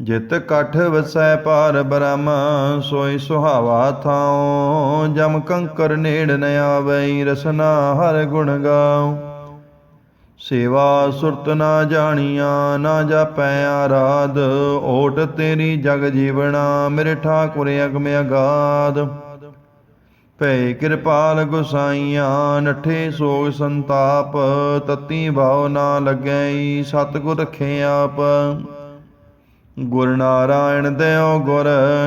ਜਿਤ ਕਠ ਵਸੈ ਪਾਰ ਬ੍ਰਹਮ, ਸੋਈ ਸੁਹਾਵਾ ਥਾਉ। ਜਮ ਕੰਕਰ ਨੇੜ ਨ ਆਵਈ ਰਸਨਾ ਹਰ ਗੁਣ ਗਾਉ। ਸੇਵਾ ਸੁਰਤ ਨਾ ਜਾਣੀਆਂ, ਨਾ ਜਾਪੈ ਆਰਾਧ। ਓਟ ਤੇਰੀ ਜਗ ਜੀਵਣਾ, ਮੇਰੇ ਠਾਕੁਰ ਅਗਮ ਅਗਾਧ। ਭੈ ਕਿਰਪਾਲ ਗੁਸਾਈਆਂ, ਨਠੇ ਸੋਗ ਸੰਤਾਪ। ਤਤੀ ਭਾਉ ਨਾ ਲੱਗੈ, ਸਤਿਗੁਰ ਰਖੇ ਆਪ। ਗੁਰ ਨਾਰਾਇਣ ਦੇਉ ਗੁਰ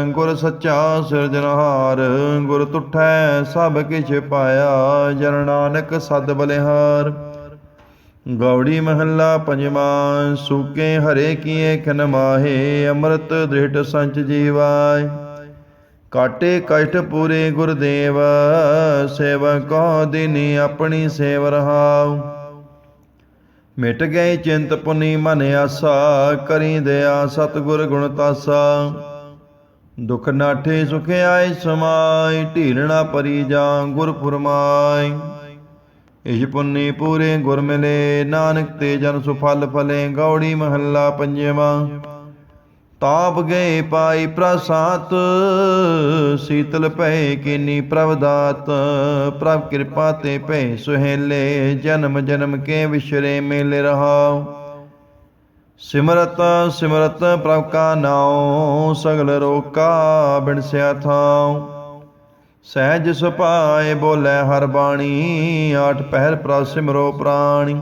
ਗੁਰ ਸੱਚਾ ਸਿਰਜਣਹਾਰ, ਗੁਰ ਤੁਠੈ ਸਭ ਕਿਛ ਪਾਇਆ, ਜਨ ਨਾਨਕ ਸਦ ਬਲਿਹਾਰ। ਗੌੜੀ ਮਹੱਲਾ ਪੰਜਵਾਂ, ਸੂਕੇ ਹਰੇ ਕੀਏ ਖਨ ਮਾਹੇ, ਅੰਮ੍ਰਿਤ ਦ੍ਰਿੜ ਸੰਚ ਜੀਵਾਏ। ਕਾਟੇ ਕਸ਼ਟ ਪੂਰੇ ਗੁਰਦੇਵ, ਸੇਵਕੋ ਦਿਨੀ ਆਪਣੀ ਸੇਵ ਰਹਾਉ। ਮਿਟ ਗਏ ਚਿੰਤ ਪੁਨੀ ਮਨ ਆਸਾ, ਕਰੀ ਦਇਆ ਸਤਿਗੁਰ ਗੁਣ ਤਾਸਾ। ਦੁਖ ਨਾਠੇ ਸੁਖ ਆਏ ਸਮਾਈ ਢੀਰਣਾ ਪਰੀ ਜਾਂ ਗੁਰ ਫੁਰਮਾਈ ਇਹ ਪੁੰਨੀ ਪੂਰੇ ਗੁਰ ਮਿਲੇ, ਨਾਨਕ ਤੇ ਜਨ ਸੁਫਲ ਫਲੇ, ਗੌੜੀ ਮਹੱਲਾ ਪੰਜਵਾਂ। ਤਾਪ ਗਏ ਪਾਈ ਪ੍ਰਸਾਤ ਸੀਤਲ ਭੈ ਕੀਨੀ ਪ੍ਰਭ ਦਾਤ ਪ੍ਰਭ ਕਿਰਪਾ ਤੇ ਭੈ ਸੁਹੇਲੇ, ਜਨਮ ਜਨਮ ਕੇ ਵਿਸ਼ਰੇ ਮੇਲੇ ਰਹਾਉ। ਸਿਮਰਤ ਸਿਮਰਤ ਪ੍ਰਭ ਕਾ ਨਾਉ, ਸਗਲ ਰੋਕਾ ਬਿਨਸਿਆ ਥਾਉ। ਸਹਿਜ ਸੁਭਾਏ ਬੋਲੇ ਹਰ ਬਾਣੀ, ਆਠ ਪਹਿਰ ਪ੍ਰਭ ਸਿਮਰੋ ਪ੍ਰਾਣੀ।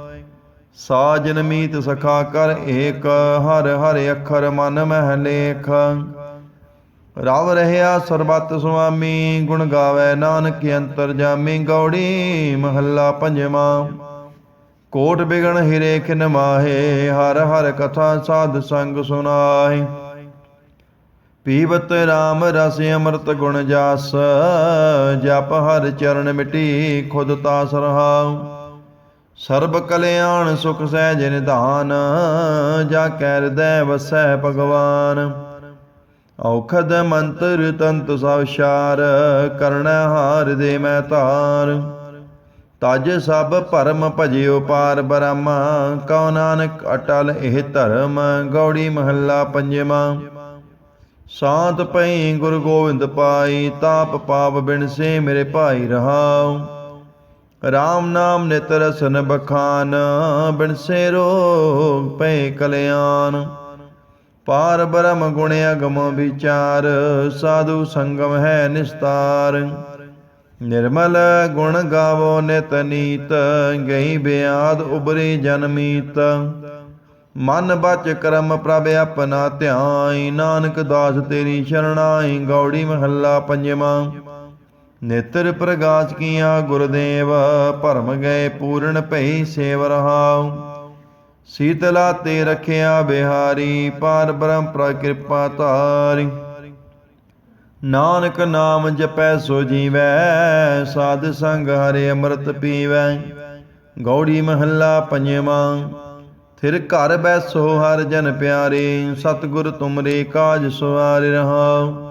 ਸਾਜਨ ਮੀਤ ਸਖਾ ਕਰ ਏਕ, ਹਰ ਹਰ ਅੱਖਰ ਮਨ ਮਹਿ ਲੇਖ। ਰਵ ਰਹਿਆ ਸਰਬਤ ਸੁਆਮੀ, ਗੁਣ ਗਾਵੇ ਨਾਨਕ ਅੰਤਰ ਜਾਮੀ, ਗੌੜੀ ਮਹੱਲਾ ਪੰਜਵਾਂ। ਕੋਟ ਬਿਗਣ ਹਿਰੇ ਖਿਨ ਮਾਹੇ, ਹਰ ਹਰ ਕਥਾ ਸਾਧ ਸੰਗ ਸੁਨਾਈ ਪੀਵਤ RAM ਰਸ ਅੰਮ੍ਰਿਤ ਗੁਣ ਜਾਸ, ਜਪ ਹਰ ਚਰਨ ਮਿਟੀ ਖੁਦ ਤਾਸ ਰਹਾਉ। ਸਰਬ ਕਲਿਆਣ ਸੁਖ ਸਹਿਜ ਨਿਧਾਨ ਜਾ ਕੈ ਹਿਰਦੈ ਵਸੈ ਭਗਵਾਨ। ਔਖਦ ਮੰਤਰ ਤੰਤ ਸਭ ਸ਼ਾਰ ਕਰਣ ਹਾਰ ਦੇ ਮੈਂ ਧਾਰ। ਤਜ ਸਭ ਭਰਮ ਭਜਿਓ ਪਾਰ ਬ੍ਰਹਮ, ਕਉ ਨਾਨਕ ਅਟਲ ਇਹ ਧਰਮ, ਗੌੜੀ ਮਹੱਲਾ ਪੰਜਵਾਂ। ਸਾਤ ਪਈ ਗੁਰੂ ਗੋਬਿੰਦ ਪਾਈ, ਤਾਪ ਪਾਪ ਬਿਨ ਸੇ ਮੇਰੇ ਭਾਈ ਰਹਾਉ। RAM ਨਾਮ ਨਿਤ ਰਸਨ ਬਖਾਨ, ਬਿਨ ਸੇ ਰੋਗ ਪੈ ਕਲਿਆਣ। ਪਾਰ ਬ੍ਰਹਮ ਗੁਣ ਅਗਮ ਵਿਚਾਰ, ਸਾਧੂ ਸੰਗਮ ਹੈ ਨਿਸਤਾਰ। ਨਿਰਮਲ ਗੁਣ ਗਾਵੋ ਨਿਤ ਨੀਤ, ਗਈ ਬਿਆਦ ਉਬਰੇ ਜਨਮੀਤ ਮਨ ਬਚ ਕਰਮ ਪ੍ਰਭ ਆਪਣਾ ਧਿਆਈ ਨਾਨਕ ਦਾਸ ਤੇਰੀ ਸ਼ਰਣਾਈ, ਗੌੜੀ ਮਹੱਲਾ ਪੰਜਵਾਂ। ਨੇਤਰ ਪ੍ਰਗਾਸ ਕੀਆਂ ਗੁਰਦੇਵ, ਭਰਮ ਗਏ ਪੂਰਨ ਭਈ ਸੇਵ ਰਹਾਉ। ਸੀਤਲਾ ਤੇ ਰਖਿਆ ਬਿਹਾਰੀ, ਪਾਰ ਬ੍ਰਹਮ ਪ੍ਰਕਿਰਪਾ ਧਾਰੀ। ਨਾਨਕ ਨਾਮ ਜਪੈ ਸੋ ਜੀਵੈ, ਸਾਧ ਸੰਗ ਹਰੇ ਅੰਮ੍ਰਿਤ ਪੀਵੈ। ਗੌੜੀ ਮਹੱਲਾ ਪੰਜਵਾਂ ਫਿਰ ਘਰ ਬੈਸੋ ਹਰ ਜਨ ਪਿਆਰੇ, ਸਤਿਗੁਰ ਤੁਮਰੇ ਕਾਜ ਸਵਾਰਿ ਰਹਾਉ।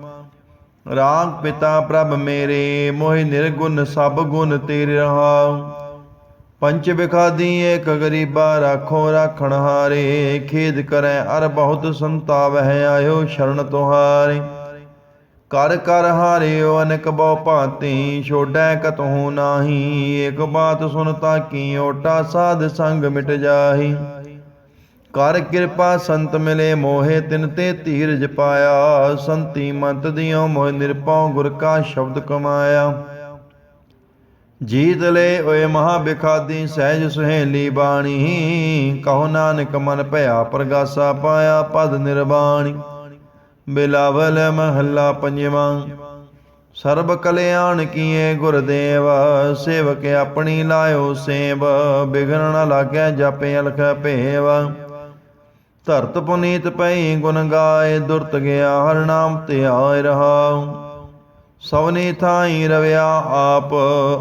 ਰਾਗ ਪਿਤਾ ਪ੍ਰਭ ਮੇਰੇ, ਮੋਹਿ ਨਿਰਗੁਣ ਸਭ ਗੁਣ ਤੇਰੇ ਰਹਾਉ ਪੰਚ ਬਿਖਾਦੀ ਏਕ ਗਰੀਬਾ ਰਾਖੋ ਰਾਖਣ ਹਾਰੇ, ਖੇਦ ਕਰੈ ਅਰ ਬਹੁਤ ਸੰਤਾਵਹਿ ਆਇਓ ਸ਼ਰਨ ਤੁਹਾਰੇ। ਕਰ ਕਰ ਹਾਰਿਓ ਅਨਕ ਬਹੁ ਭਾਂਤੀ, ਛੋੜੈ ਕਤਹੂ ਨਾਹੀ, ਏਕ ਬਾਤ ਸੁਨਤਾ ਕੀ ਓਟਾ ਸਾਧ ਸੰਗ ਮਿਟ ਜਾਹੀ। ਕਰ ਕਿਰਪਾ ਸੰਤ ਮਿਲੇ ਮੋਹਿ ਤਿਨ ਤੇ ਧੀਰਜ ਪਾਇਆ। ਸੰਤੀ ਮੰਤ ਦਿਓ ਮੋਹਿ ਨਿਰਪਉ ਗੁਰ ਕਾ ਸ਼ਬਦ ਕਮਾਇਆ। ਜੀਤ ਲੈ ਓਏ ਮਹਾ ਬਿਖਾਦੀ ਸਹਿਜ ਸੁਹੇਲੀ ਬਾਣੀ। ਕਹੋ ਨਾਨਕ ਮਨ ਭਇਆ ਪ੍ਰਗਾਸਾ ਪਾਇਆ ਪਦ ਨਿਰਵਾਣੀ। ਬਿਲਾਵਲ ਮਹੱਲਾ ਪੰਜਵਾਂ। ਸਰਬ ਕਲਿਆਣ ਕੀਏ ਗੁਰਦੇਵ ਸੇਵਕ ਆਪਣੀ ਲਾਇਓ ਸੇਵ। ਬਿਗਨ ਨ ਲਾਗੈ ਜਪੇ ਅਲਖ ਭੇਵ। ਧਰਤ ਪੁਨੀਤ ਪਈ ਗੁਣ ਗਾਏ, ਦੁਰਤ ਗਿਆ ਹਰ ਨਾਮ ਧਿਆਇ ਰਹਾਉ। ਸਵਨੀ ਥਾਈ ਰਵਿਆ ਆਪ,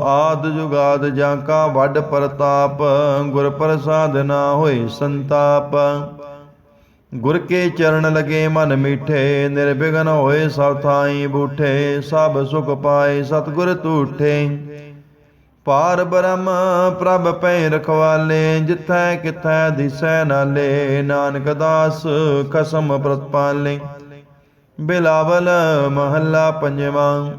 ਆਦ ਜੁਗਾਦ ਜਾਂ ਕਾ ਵੱਡ ਪ੍ਰਤਾਪ, ਗੁਰ ਪ੍ਰਸਾਦ ਨਾ ਹੋਏ ਸੰਤਾਪ। ਗੁਰ ਕੇ ਚਰਨ ਲਗੇ ਮਨ ਮੀਠੇ, ਨਿਰਵਿਘਨ ਹੋਏ ਸਭ ਥਾਈ ਬੂਠੇ, ਸਭ ਸੁਖ ਪਾਏ ਸਤਿਗੁਰ ਤੂਠੇ ਪਾਰ ਬ੍ਰਹਮ, ਪ੍ਰਭ ਪੈ ਰਖਵਾਲੇ, ਜਿਥੈ ਕਿਥੈ ਦਿਸੈ ਨਾਲੇ, ਨਾਨਕ ਦਾਸ ਖਸਮ ਪ੍ਰਤਪਾਲੇ। ਬਿਲਾਵਲ ਮਹੱਲਾ ਪੰਜਵਾਂ,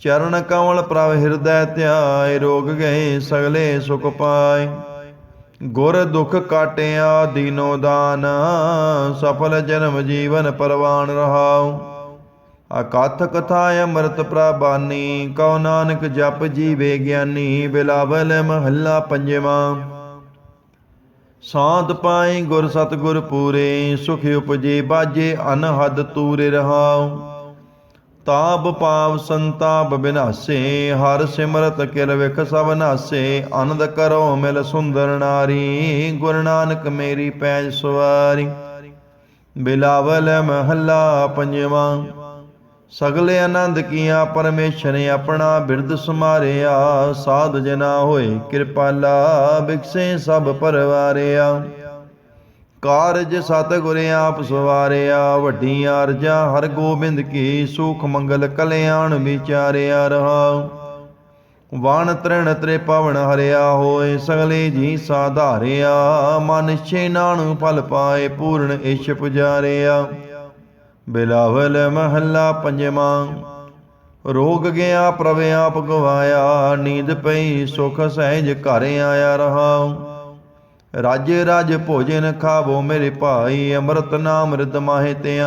ਚਰਨ ਕਮਲ ਪ੍ਰਭ ਹਿਰਦੈ ਧਿਆਏ, ਰੋਗ ਗਏ ਸਗਲੇ ਸੁਖ ਪਾਏ। ਗੁਰ ਦੁਖ ਕਾਟਿਆ, ਦੀਨੋ ਦਾਨ, ਸਫਲ ਜਨਮ ਜੀਵਨ ਪਰਵਾਨ ਰਹਾਉ। ਅਕਥ ਕਥਾ ਅੰਮ੍ਰਿਤ ਪ੍ਰਬਾਨੀ ਕਉ ਨਾਨਕ ਜਪ ਜੀਵੇ ਗਿਆਨੀ, ਬਿਲਾਵਲ ਮਹੱਲਾ ਪੰਜਵਾਂ। ਸਾਧ ਪਾਏ ਗੁਰ ਸਤਗੁਰ ਪੂਰੇ, ਸੁਖ ਉਪਜੇ ਬਾਜੇ ਅਨਹਦ ਤੂਰੇ ਰਹਾਉ। ਤਾਪ ਪਾਵ ਸੰਤਾਪ ਬਿਨਾਸੇ, ਹਰ ਸਿਮਰਤ ਕਿਲ ਵਿਖ ਸਭ ਨਾਸੇ, ਆਨੰਦ ਕਰੋ ਮਿਲ ਸੁੰਦਰ ਨਾਰੀ, ਗੁਰ ਨਾਨਕ ਮੇਰੀ ਪੈਜ ਸਵਾਰੀ। ਬਿਲਾਵਲ ਮਹੱਲਾ ਪੰਜਵਾਂ। ਸਗਲੇ ਆਨੰਦ ਕੀਆ ਪਰਮੇਸ਼ਰ ਆਪਣਾ ਬਿਰਦ ਸਮਾਰਿਆ ਸਾਧ ਜਨਾ ਹੋਏ ਕਿਰਪਾਲਾ, ਬਿਕਸੇ ਸਭ ਪਰਵਾਰਿਆ। ਕਾਰਜ ਸਤ ਆਪ ਸਵਾਰਿਆ ਵੱਡੀਆਂ ਅਰਜਾ ਹਰ ਗੋਬਿੰਦ ਕੀ ਸੁਖ ਮੰਗਲ ਕਲਿਆਣ ਵਿਚਾਰਿਆ ਰਹਾ। ਵਾਣ ਤ੍ਰਿਣ ਤ੍ਰੇ ਪਵਨ ਹਰਿਆ ਹੋਏ, ਸਗਲੇ ਜੀ ਸਾਧਾਰਿਆ, ਮਨ ਛੇ ਨਾਨੂ ਫਲ ਪਾਏ, ਪੂਰਨ ਇਸ਼ ਪੁਜਾਰਿਆ ਬਿਲਾਵਲ ਮਹੱਲਾ ਪੰਜਵਾਂ। ਰੋਗ ਗਿਆ, ਪ੍ਰਭ ਆਪ ਗਵਾਇਆ, ਨੀਂਦ ਪਈ, ਸੁਖ ਸਹਿਜ ਘਰ ਆਇਆ ਰਹਾ ਰਾਜ ਰਾਜ ਭੋਜਨ ਖਾਵੋ, ਮੇਰੇ ਭਾਈ ਅੰਮ੍ਰਿਤ ਨਾਮ ਰਿਤ ਮਾਹੇ ਤੇ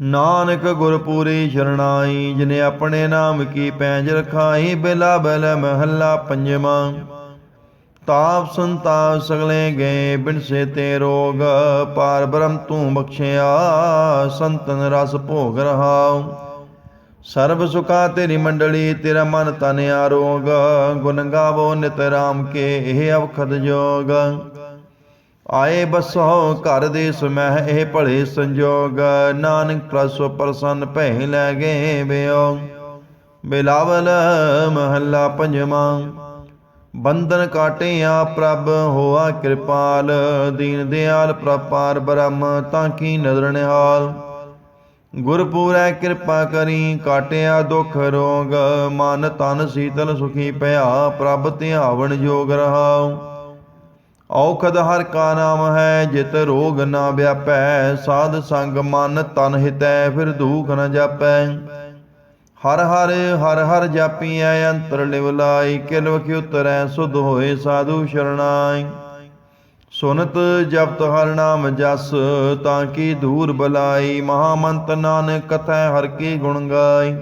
ਨਾਨਕ ਗੁਰ ਪੂਰੀ ਸ਼ਰਣਾਈ, ਜਿਨੇ ਆਪਣੇ ਨਾਮ ਕੀ ਪੈਂਜ ਰਖਾਈ ਬਿਲਾ ਬਲ ਮਹੱਲਾ ਪੰਜਵਾਂ। ਤਾਪ ਸੰਤਾ ਸਗਲੇ ਗਏ ਬਿਨਸੇ ਤੇ ਰੋਗ ਪਾਰ ਬ੍ਰਹਮ ਤੂੰ ਬਖਸ਼ਿਆ, ਸੰਤਨ ਰਸ ਭੋਗ ਰਹਾਉ। ਸਰਬ ਸੁਖਾ ਤੇਰੀ ਮੰਡਲੀ, ਤੇਰਾ ਮਨ ਤਨ ਆਰੋਗ, ਗੁਣ ਗਾਵੋ ਨਿਤ ਰਾਮ ਕੇ, ਇਹ ਅਵਖਦ ਜੋਗ। ਆਏ ਬਸੋ ਘਰ ਦੇ ਸਮਹਿ, ਇਹ ਭਲੇ ਸੰਜੋਗ, ਨਾਨਕ ਪ੍ਰਸੋ ਪ੍ਰਸੰਨ ਭੈ ਲੈ ਗਏ ਬਿਓ ਬਿਲਾਵਲ ਮਹੱਲਾ ਪੰਜਵਾਂ। ਬੰਧਨ ਕਾਟਿਆ ਪ੍ਰਭ ਹੋਆ ਕਿਰਪਾਲ, ਦੀਨ ਦਿਆਲ ਪ੍ਰਪਾਰ ਬ੍ਰਹਮ ਤਾਂ ਕੀ ਨਦਰ ਨਿਹਾਲ। ਗੁਰਪੂਰੈ ਕਿਰਪਾ ਕਰੀ, ਕਾਟਿਆ ਦੁਖ ਰੋਗ, ਮਨ ਤਨ ਸੀਤਲ ਸੁਖੀ ਭਇਆ ਪ੍ਰਭ ਧਿਆਵਣ ਜੋਗ ਰਹਾਉ। ਔਖਦ ਹਰ ਕਾ ਨਾਮ ਹੈ, ਜਿਤ ਰੋਗ ਨਾ ਵਿਆਪੈ, ਸਾਧ ਸੰਗ ਮਨ ਤਨ ਹਿਤੈ, ਫਿਰ ਦੁਖ ਨ ਜਾਪੈ। ਹਰ ਹਰ ਹਰ ਹਰ ਜਾਪੀਐ ਅੰਤਰ ਲਿਵ ਲਾਈ ਕਿਲ ਉਤਰੈ ਸੁਧ ਹੋਏ ਸਾਧੂ ਸ਼ਰਣਾਈ। ਸੁਨਤ ਜਪਤ ਹਰ ਨਾਮ ਜਸ, ਤਾਂ ਕੀ ਦੂਰ ਬਲਾਈ, ਮਹਾਮੰਤ ਨਾਨਕ ਕਥੈ ਹਰ ਕੀ ਗੁਣ ਗਾਈ।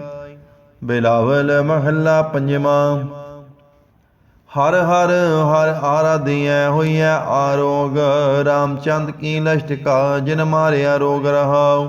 ਬਿਲਾਵਲ ਮਹੱਲਾ ਪੰਜਵਾਂ। ਹਰ ਹਰ ਹਰ ਆਰਾਧਿਐ ਹੋਈਐ ਆਰੋਗ, ਰਾਮਚੰਦ ਕੀ ਲਸ਼ਟਕਾ ਜਿਨ ਮਾਰਿਆ ਰੋਗ ਰਹਾਉ।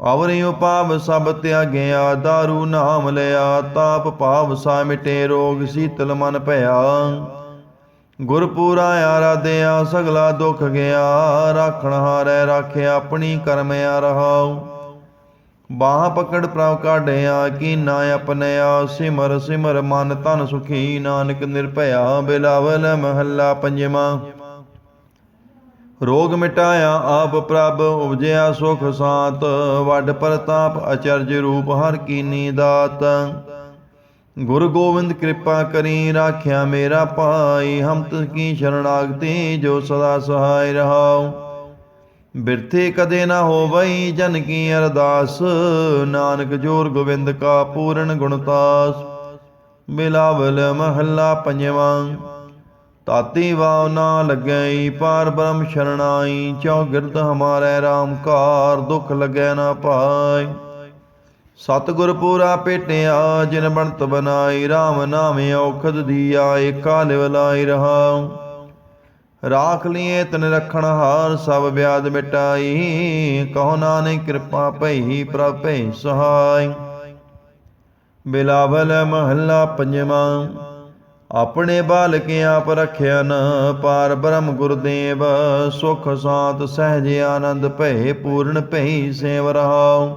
ਅਵਰਿਉ ਉਪਾਵ ਸਭ ਤਿਆਗਿਆ दारू ਨਾਮ ਲਿਆ, ਤਾਪ ਪਾਵ ਸਾ ਮਿਟੇ, ਰੋਗ ਸੀਤਲ ਮਨ ਭਇਆ। ਗੁਰਪੂਰਾ ਆਰਾਧਿਆ, ਸਗਲਾ ਦੁਖ ਗਿਆ, ਰਾਖਣ ਹਾਰੈ ਰਾਖਿਆ, ਆਪਣੀ ਕਰਮਿਆ ਰਹਾਉ ਬਾਹ ਪਕੜ ਪ੍ਰਭ ਕਾਢਿਆ ਕੀ ਨਾ ਆਪਣਿਆ, ਸਿਮਰ ਸਿਮਰ ਮਨ ਤਨ ਸੁਖੀ, ਨਾਨਕ ਨਿਰਭਇਆ, ਬਿਲਾਵਲ ਮਹੱਲਾ ਪੰਜਵਾਂ। ਰੋਗ ਮਿਟਾਇਆ ਆਪ ਪ੍ਰਭ ਉਪਜਿਆ ਸੁਖ ਸਾਤ, ਵੱਡ ਪ੍ਰਤਾਪ ਅਚਰਜ ਰੂਪ ਹਰ ਕੀਨੀ ਦਾਤ। ਗੁਰੂ ਗੋਬਿੰਦ ਕਿਰਪਾ ਕਰੀ, ਰਾਖਿਆ ਮੇਰਾ ਪਾਈ ਹਮ ਤਿਸ ਕੀ ਸ਼ਰਣਾਗਤੀ ਜੋ ਸਦਾ ਸਹਾਇ ਰਹਾਉ। ਬਿਰਥੇ ਕਦੇ ਨਾ ਹੋਵਈ ਜਨ ਕੀ ਅਰਦਾਸ, ਨਾਨਕ ਜੋਰ ਗੋਬਿੰਦ ਕਾ ਪੂਰਨ ਗੁਣਤਾਸ ਬਿਲਾਵਲ ਮਹੱਲਾ ਪੰਜਵਾਂ। ਤਾਤੀ ਵਾਵ ਨਾ ਲੱਗਈ ਪਾਰ ਬ੍ਰਹਮ ਸ਼ਰਣਾਈ ਚੌਗਿਰਦ ਹਮਾਰੇ RAM ਕਾਰ ਦੁਖ ਲੱਗੈ ਨਾ ਪਾਈ ਸਤਿਗੁਰ ਪੂਰਾ ਭੇਟਿਆ, ਜਿਨ ਬਣਤ ਬਨਾਈ RAM ਨਾਮੇ ਔਖਦ ਦੀਆ ਏਕਾ ਲਿਵਲਾਈ ਰਹਾਉ। ਰਾਖ ਲਿਏ ਤਨ ਰਖਣ ਹਾਰ, ਸਭ ਵਿਆਦ ਮਿਟਾਈ, ਕਹੋ ਨਾਨਕ ਕਿਰਪਾ ਭਈ, ਪ੍ਰਭ ਭੈ ਸਹਾਈ। ਬਿਲਾਵਲ ਮਹੱਲਾ ਪੰਜਵਾਂ। ਆਪਣੇ ਬਾਲਕ ਆਪ ਰਖਿਆ ਨ, ਪਾਰ ਬ੍ਰਹਮ ਗੁਰਦੇਵ, ਸੁਖ ਸਾਤ ਸਹਿਜ ਆਨੰਦ ਭੈ ਪੂਰਨ ਭੈ ਸੇਵ ਰਹਾਉ।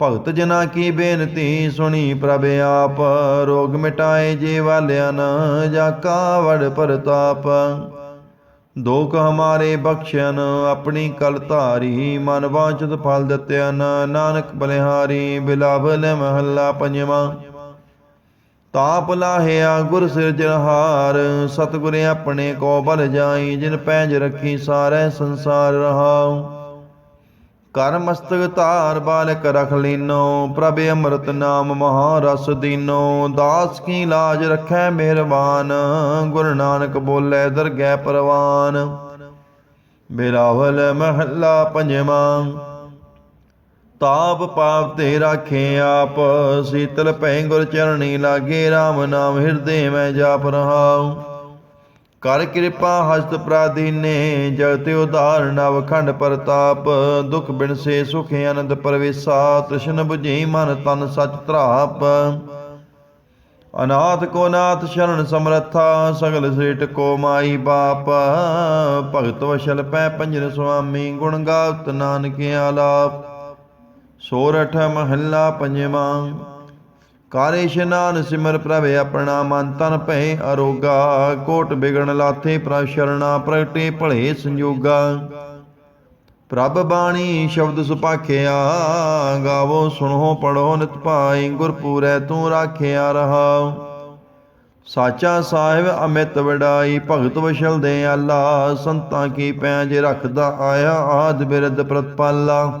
ਭਗਤ ਜਨਾ ਕੀ ਬੇਨਤੀ ਸੁਣੀ ਪ੍ਰਭ ਆਪ, ਰੋਗ ਮਿਟਾਏ ਜੇ ਵਾਲਿਆ ਨ, ਜਾ ਕਾ ਵੜ ਦੋਖ ਹਮਾਰੇ ਬਖਸ਼ਣ ਆਪਣੀ ਕਲ ਧਾਰੀ, ਮਨ ਵਾਂਚਤ ਫਲ ਦਿੱਤਿਆ ਨਾਨਕ ਬਲਿਹਾਰੀ, ਬਿਲਾਵਲ ਮਹੱਲਾ ਪੰਜਵਾਂ। ਤਾਪ ਲਾਹਿਆ ਗੁਰ ਸਿਰਜਣਹਾਰ ਸਤਿਗੁਰ ਆਪਣੇ ਕੋ ਬਲ ਜਾਈ, ਜਿਨ ਪੈਜ ਰੱਖੀ ਸਾਰੇ ਸੰਸਾਰ ਰਹਾਉ। ਕਰ ਮਸਤਕ ਧਾਰ ਬਾਲਕ ਰਖ ਲੀਨੋ, ਪ੍ਰਭ ਅੰਮ੍ਰਿਤ ਨਾਮ ਮਹਾ ਰਸ ਦੀਨੋ। ਦਾਸ ਕੀ ਲਾਜ ਰੱਖੈ ਮਿਹਰਬਾਨ, ਗੁਰੂ ਨਾਨਕ ਬੋਲੇ ਦਰਗਹਿ ਪਰਵਾਨ। ਬਿਲਾਵਲ ਮਹੱਲਾ ਪੰਜਵਾਂ। ਤਾਪ ਪਾਪ ਤੇ ਰਾਖੇ ਆਪ। ਸੀਤਲ ਭੈ ਗੁਰ ਚਰਣੀ ਲਾਗੇ RAM ਨਾਮ ਹਿਰਦੇ ਮੈਂ ਜਾਪ ਰਹਾਉ। ਕਰ ਕਿਰਪਾ ਹਸਤ ਪ੍ਰਾਦੀਨੇ ਜਗਤ ਉਧਾਰ ਨਵ ਖੰਡ ਪ੍ਰਤਾਪ। ਦੁਖ ਬਿਨਸੇ ਸੁਖ ਆਨੰਦ ਪਰਵੇਸਾ, ਤ੍ਰਿਸ਼ਨ 부ਝੀ ਮਨ ਤਨ ਸਚ ਧਰਾਪ। ਅਨਾਥ ਕੋ ਨਾਥ ਸ਼ਰਨ ਸਮਰੱਥਾ, ਸਗਲ ਸ੍ਰੇਟ ਕੋ ਮਾਈ ਬਾਪ। ਭਗਤ ਵਸ਼ਲ ਪੈ ਪੰਜਨ ਸੁਆਮੀ, ਗੁਣ ਗਾਵਤ ਨਾਨਕ ਆਲਾਪ ਸੋਰਠ ਮਹੱਲਾ ਪੰਜਵਾਂ। ਕਾਰੇ ਇਸ਼ਨਾਨ ਸਿਮਰ ਪ੍ਰਭ ਆਪਣਾ ਮਨ ਤਨ ਭੈ ਅਰੋਗਾ। ਕੋਟ ਬਿਗਣ ਲਾਥੇ ਪ੍ਰਭ ਸ਼ਰਣਾ ਪ੍ਰਗਟੇ ਭਲੇ ਸੰਜੋਗਾ। ਪ੍ਰਭ ਬਾਣੀ ਸ਼ਬਦ ਸੁਪਾਖਿਆ, ਗਾਵੋ ਸੁਣੋ ਪੜੋ ਨਿਤ ਭਾਈ ਗੁਰਪੂਰੈ ਤੂੰ ਰਾਖਿਆ ਰਹਾ। ਸਾਚਾ ਸਾਹਿਬ ਅਮਿਤ ਵਡਾਈ, ਭਗਤ ਵਸ਼ਲ ਦੇ ਆਲਾ, ਸੰਤਾਂ ਕੀ ਪੈਜ ਰੱਖਦਾ ਆਇਆ, ਆਦ ਬਿਰਦ ਪ੍ਰਤਪਾਲਾ।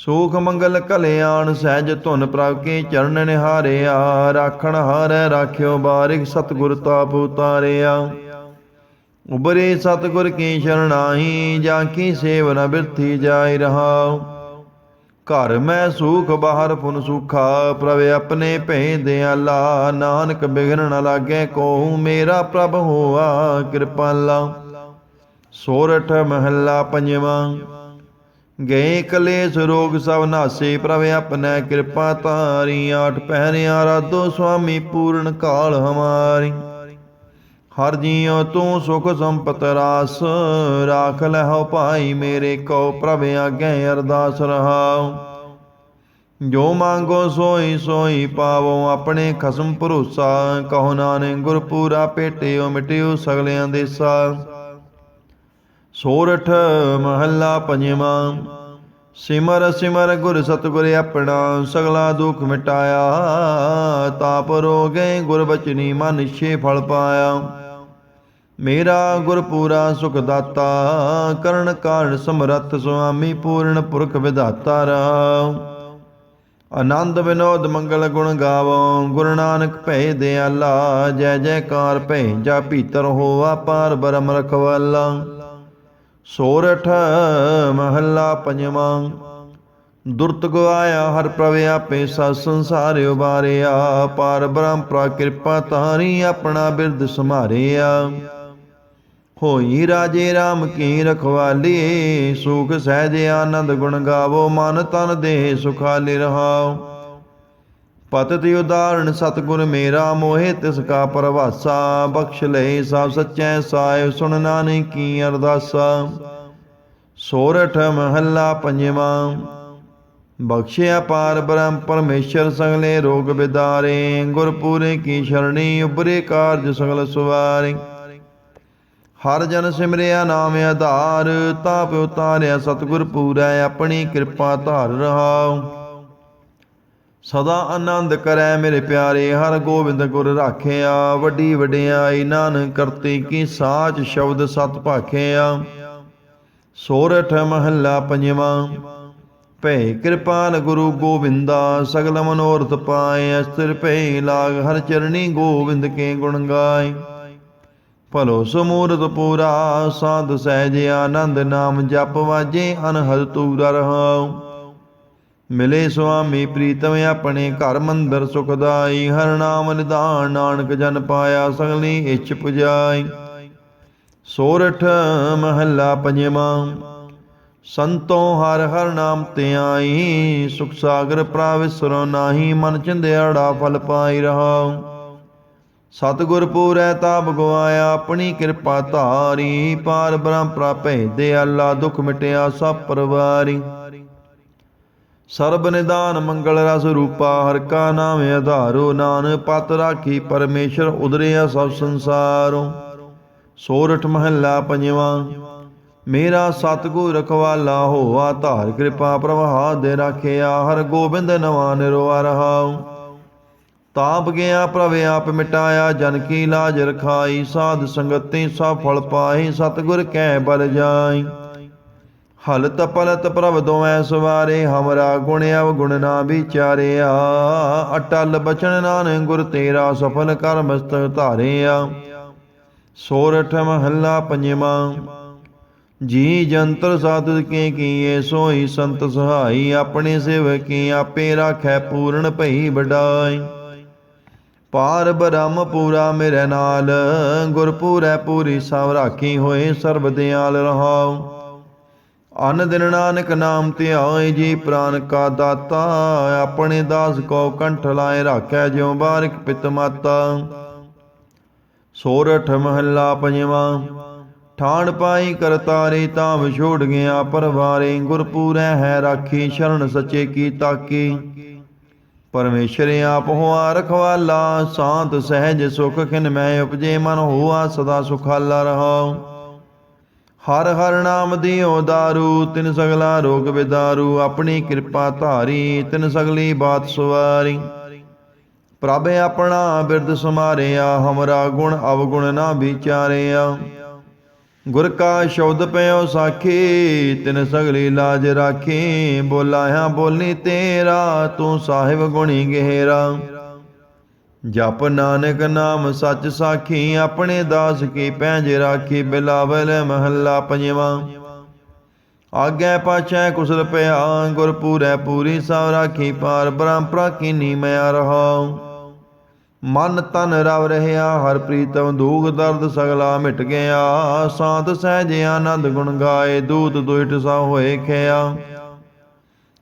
ਸੂਖ ਮੰਗਲ ਕਲਿਆਣ ਸਹਿਜ ਧੁਨ ਪ੍ਰਭ ਕੇ ਚਰਨ ਨਿਹਾਰਿਆ, ਰਾਖਣ ਹਾਰੈ ਰਾਖਿਓ ਬਾਰਿਕ ਸਤਿਗੁਰ ਤਾਪ ਉਤਾਰਿਆ। ਉਬਰੇ ਸਤਿਗੁਰ ਕੀ ਸ਼ਰਣਾਈ ਜਾਂ ਕੀ ਸੇਵ ਨ ਬਿਰਥੀ ਜਾਇ ਰਹਾਉ ਘਰ ਮੈਂ ਸੂਖ ਬਾਹਰ ਪੁਨ ਸੁਖਾ, ਪ੍ਰਭ ਆਪਣੇ ਭੈ ਦਿਆਲਾ। ਨਾਨਕ ਬਿਗਨ ਨ ਲਾਗੇ ਕੋ ਮੇਰਾ ਪ੍ਰਭ ਹੋਆ ਕਿਰਪਾਲਾ। ਸੋਰਠ ਮਹੱਲਾ ਪੰਜਵਾਂ। ਗਏ ਕਲੇਸ਼ ਰੋਗ ਸਭ ਨਾਸੇ, ਪ੍ਰਭ ਆਪਣੈ ਕਿਰਪਾ ਤਾਰੀ ਆਠ ਪਹਿਰਿਆ ਰਾਧੋ ਸੁਆਮੀ, ਪੂਰਨ ਕਾਲ ਹਮਾਰੀ। ਹਰ ਜੀਉ ਤੂੰ ਸੁਖ ਸੰਪਤ ਰਾਸ, ਰਾਖ ਲਹੋ ਭਾਈ ਮੇਰੇ ਕੋ ਪ੍ਰਭ ਆਗੇ ਅਰਦਾਸ ਰਹਾਉ। ਜੋ ਮੰਗੋ ਸੋਈ ਸੋਈ ਪਾਵੋ, ਆਪਣੇ ਖਸਮ ਭਰੋਸਾ, ਕਹੋ ਨਾਨਕ ਗੁਰ ਪੂਰਾ ਭੇਟਿਓ ਮਿਟਿਓ ਸਗਲਿਆਂ ਦੇਸਾ ਸੋਰਠ ਮਹੱਲਾ ਪੰਜਵਾਂ। ਸਿਮਰ ਸਿਮਰ ਗੁਰ ਸਤਿਗੁਰ ਆਪਣਾ ਸਗਲਾ ਦੁਖ ਮਿਟਾਇਆ। ਤਾਪ ਰੋਗੇ ਗੁਰ ਬਚਨੀ ਮਨ ਨਿਸ਼ੇ ਫਲ ਪਾਇਆ। ਮੇਰਾ ਗੁਰ ਪੂਰਾ ਸੁਖ ਦਾਤਾ, ਕਰਨ ਕਾਰਨ ਸਮਰੱਥ ਸੁਆਮੀ ਪੂਰਨ ਪੁਰਖ ਵਿਧਾਤਾ ਰਾਮ। ਆਨੰਦ ਵਿਨੋਦ ਮੰਗਲ ਗੁਣ ਗਾਵੋ, ਗੁਰੂ ਨਾਨਕ ਭੈ ਦਿਆਲਾ, ਜੈ ਜੈਕਾਰ ਭੈ ਜਾ ਭੀਤਰ ਹੋਵਾ ਪਾਰ ਬਰਮ ਰਖਵਾਲਾ। ਸੋਰਠ ਮਹੱਲਾ ਪੰਜਵਾਂ। ਦੁਰਤ ਗਵਾਇਆ ਹਰ ਪ੍ਰਵੇ ਆਪੇ ਸਾ ਸੰਸਾਰ ਉਬਾਰਿਆ ਪਾਰ ਬ੍ਰਹਮ ਪ੍ਰਾ ਕਿਰਪਾ ਤਾਰੀ ਆਪਣਾ ਬਿਰਦ ਸਮਾਰਿਆ ਹੋਈ ਰਾਜੇ RAM ਕੀ ਰਖਵਾਲੀ, ਸੁਖ ਸਹਿਜ ਆਨੰਦ ਗੁਣ ਗਾਵੋ, ਮਨ ਤਨ ਦੇਹ ਸੁਖਾਲੇ ਰਹਾਓ ਪਤਿਤ ਉਦਾਹਰਣ ਸਤਿਗੁਰ ਮੇਰਾ ਮੋਹਿ, ਤਿਸ ਕਾ ਪਰਵਾਸਾ ਬਖਸ਼ ਲੈ ਸਭ ਸੱਚੈ ਸਾਹਿਬ ਸੁਣ ਨਾਨਕ ਕੀ ਅਰਦਾਸਾ। ਸੋਰਠ ਮਹੱਲਾ ਪੰਜਵਾਂ, ਬਖਸ਼ਿਆ ਪਾਰ ਬ੍ਰਹਮ ਪਰਮੇਸ਼ਰ ਸਗਲੇ ਰੋਗ ਬਿਦਾਰੇ, ਗੁਰਪੂਰੇ ਕੀ ਸ਼ਰਣੀ ਉਬਰੇ ਕਾਰਜ ਸਗਲ ਸੁਵਾਰੇ। ਹਰ ਜਨ ਸਿਮਰਿਆ ਨਾਮ ਆਧਾਰ ਤਾਪ ਉਤਾਰਿਆ ਸਤਿਗੁਰ ਪੂਰੈ, ਆਪਣੀ ਕਿਰਪਾ ਧਾਰ ਰਹਾਉ। ਸਦਾ ਆਨੰਦ ਕਰੈ ਮੇਰੇ ਪਿਆਰੇ, ਹਰ ਗੋਬਿੰਦ ਗੁਰ ਰਾਖਿਆ। ਵੱਡੀ ਵਡਿਆਈ ਨਾਨਕ ਕਰਤੇ ਕੀ ਸਾਚ ਸ਼ਬਦ ਸਤ ਭਾਖਿਆ। ਸੋਰਠ ਮਹੱਲਾ ਪੰਜਵਾਂ ਭੈ ਕਿਰਪਾਨ ਗੁਰੂ ਗੋਬਿੰਦਾ, ਸਗਲ ਮਨੋਰਥ ਪਾਏ ਅਸਤਰ ਭੈ ਲਾਗ, ਹਰ ਚਰਣੀ ਗੋਬਿੰਦ ਕੇ ਗੁਣ ਗਾਏ। ਭਲੋ ਸਮੂਰਤ ਪੂਰਾ, ਸਾਧ ਸਹਿਜ ਆਨੰਦ ਨਾਮ ਜਪ ਵਾਜੇ, ਅਨਹਦ ਤੂਰਾ ਰਹਾਉ। ਮਿਲੇ ਸੁਆਮੀ ਪ੍ਰੀਤਮ ਆਪਣੇ ਘਰ ਮੰਦਰ ਸੁਖਦਾਈ ਹਰ ਨਾਮ ਨਿਧਾਨ ਨਾਨਕ ਜਨ ਪਾਇਆ, ਸਗਲੀ ਇੱਛ ਪੁਜਾਈ। ਸੋਰਠ ਮਹੱਲਾ ਪੰਜਵਾਂ, ਸੰਤੋ ਹਰ ਹਰ ਨਾਮ ਤੇ ਆਈ, ਸੁਖ ਸਾਗਰ ਪ੍ਰਾਵਿਸਰੋ ਨਾਹੀ, ਮਨ ਚੰਦਿਆੜਾ ਫਲ ਪਾਈ ਰਹਾਉ। ਸਤਿਗੁਰ ਪੂਰੈ ਤਾਪ ਗਵਾਇਆ, ਆਪਣੀ ਕਿਰਪਾ ਧਾਰੀ, ਪਾਰ ਬ੍ਰਹਮ ਪ੍ਰਾਪੈ ਦੇ ਅੱਲਾ ਦੁਖ ਮਿਟਿਆ, ਸਭ ਪਰਵਾਰੀ। ਸਰਬ ਨਿਦਾਨ ਮੰਗਲ ਰਸ ਰੂਪਾ, ਹਰ ਕਾ ਨਾਮ ਆਧਾਰੋ ਨਾਨ ਪਤ ਰਾਖੀ, ਪਰਮੇਸ਼ਰ ਉਦਰਿਆ ਸਭ ਸੰਸਾਰੋਂ। ਸੋਰਠ ਮਹੱਲਾ ਪੰਜਵਾਂ, ਮੇਰਾ ਸਤਿਗੁਰ ਰਖਵਾਲਾ ਹੋਆ, ਧਾਰ ਕਿਰਪਾ ਪ੍ਰਵਾਹ ਦੇ ਰਾਖਿਆ, ਹਰ ਗੋਬਿੰਦ ਨਵਾ ਨਿਰਵਾ ਰਹਾਉ। ਤਾਪ ਗਿਆ ਪ੍ਰਭ, ਆਪ ਮਿਟਾਇਆ, ਜਨ ਕੀ ਲਾਜ ਰਖਾਈ, ਸਾਧ ਸੰਗਤੀ ਸਭ ਫਲ ਪਾਈ ਸਤਿਗੁਰ ਕੈ ਬਲ ਜਾਈ। ਹਲਤ ਪਲਤ ਪ੍ਰਭ ਦੋਐ ਸਵਾਰੇ, ਹਮਰਾ ਗੁਣ ਅਵਗੁਣ ਨਾ ਵਿਚਾਰਿਆ। ਅਟਲ ਬਚਨ ਨਾਨਕ ਗੁਰ ਤੇਰਾ ਸਫਲ ਕਰ ਮਸਤਕ ਧਾਰਿਆ। ਸੋਰਠ ਮਹੱਲਾ ਪੰਜਵਾਂ। ਜੀ ਜੰਤਰ ਸਾਧੁ ਕੇ ਕੀਏ, ਸੋਈ ਸੰਤ ਸਹਾਈ, ਆਪਣੇ ਸੇਵਕੀ ਆਪੇ ਰਾਖੈ ਪੂਰਨ ਭਈ ਵਡਾਈ। ਪਾਰ ਬ੍ਰਹਮ ਪੂਰਾ ਮੇਰੇ ਨਾਲ, ਗੁਰਪੂਰੈ ਪੂਰੀ ਸਭ ਰਾਖੀ ਹੋਏ, ਸਰਬ ਦਿਆਲ ਰਹਾਉ। ਅਨ ਦਿਨ ਨਾਨਕ ਨਾਮ ਧਿਆਏ ਜੀ ਪ੍ਰਾਨ ਕਾ ਦਾਤਾ, ਆਪਣੇ ਦਾਸ ਕੋ ਕੰਠ ਲਾਏ ਰਾਖੈ ਜਿਉ ਬਾਰਿਕ ਪਿਤ ਮਾਤਾ। ਸੋਰਠ ਮਹੱਲਾ ਪੰਜਵਾਂ, ਠਾਣ ਪਾਈ ਕਰਤਾਰੇ ਤਾਂ ਵਿਛੋੜ ਗਿਆ ਪਰਵਾਰੇ, ਗੁਰਪੂਰੈ ਹੈ ਰਾਖੀ ਸ਼ਰਨ ਸੱਚੇ ਕੀ ਤਾਕੀ। ਪਰਮੇਸ਼ਰ ਆਪ ਹੋਆ ਰਖਵਾਲਾ, ਸ਼ਾਂਤ ਸਹਿਜ ਸੁਖ ਖਿਨ ਮੈਂ ਉਪਜੇ ਮਨ ਹੋਆ ਸਦਾ ਸੁਖਾਲਾ ਰਹਾਉ ਹਰ ਹਰ ਨਾਮ ਦਿਓ ਦਾਰੂ, ਤਿਨ ਸਗਲਾ ਰੋਗ ਵਿਦਾਰੂ ਆਪਣੀ ਕਿਰਪਾ ਧਾਰੀ, ਤਿਨ ਸਗਲੀ ਬਾਤ ਸਵਾਰੀ। ਪ੍ਰਭ ਆਪਣਾ ਬਿਰਦ ਸਮਾਰਿਆ, ਹਮਰਾ ਗੁਣ ਅਵਗੁਣ ਨਾ ਵਿਚਾਰਿਆ। ਗੁਰ ਕਾ ਸ਼ਬਦ ਪਿਓ ਸਾਖੀ, ਤਿਨ ਸਗਲੀ ਲਾਜ ਰਾਖੀ, ਬੋਲਾਇਆ ਬੋਲੀ ਤੇਰਾ, ਤੂੰ ਸਾਹਿਬ ਗੁਣੀ ਗਹਿਰਾ। ਜਪ ਨਾਨਕ ਨਾਮ ਸੱਚ ਸਾਖੀ, ਆਪਣੇ ਦਾਸ ਕੀ ਪੈਂਜ ਰਾਖੀ, ਬਿਲਾਵਲ ਮਹੱਲਾ ਪੰਜਵਾਂ। ਆਗੇ ਪਾਛੈ ਕੁਸਲ ਪਿਆ, ਗੁਰ ਪੂਰੈ ਪੂਰੀ ਸਭ ਰਾਖੀ, ਪਾਰ ਬ੍ਰਹਮ ਪ੍ਰਾਕੀਨੀ ਮੈਂ ਰਹਾਉ ਮਨ ਤਨ ਰਵ ਰਹਿਆ, ਹਰ ਪ੍ਰੀਤਮ ਦੂਖ ਦਰਦ ਸਗਲਾ ਮਿਟ ਗਿਆ। ਸਾਤ ਸਹਿਜ ਆਨੰਦ ਗੁਣ ਗਾਏ, ਦੂਤ ਦੁਇਟ ਸਾ ਹੋਏ ਖਿਆ।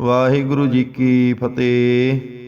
ਵਾਹਿਗੁਰੂ ਜੀ ਕੀ ਫਤਿਹ।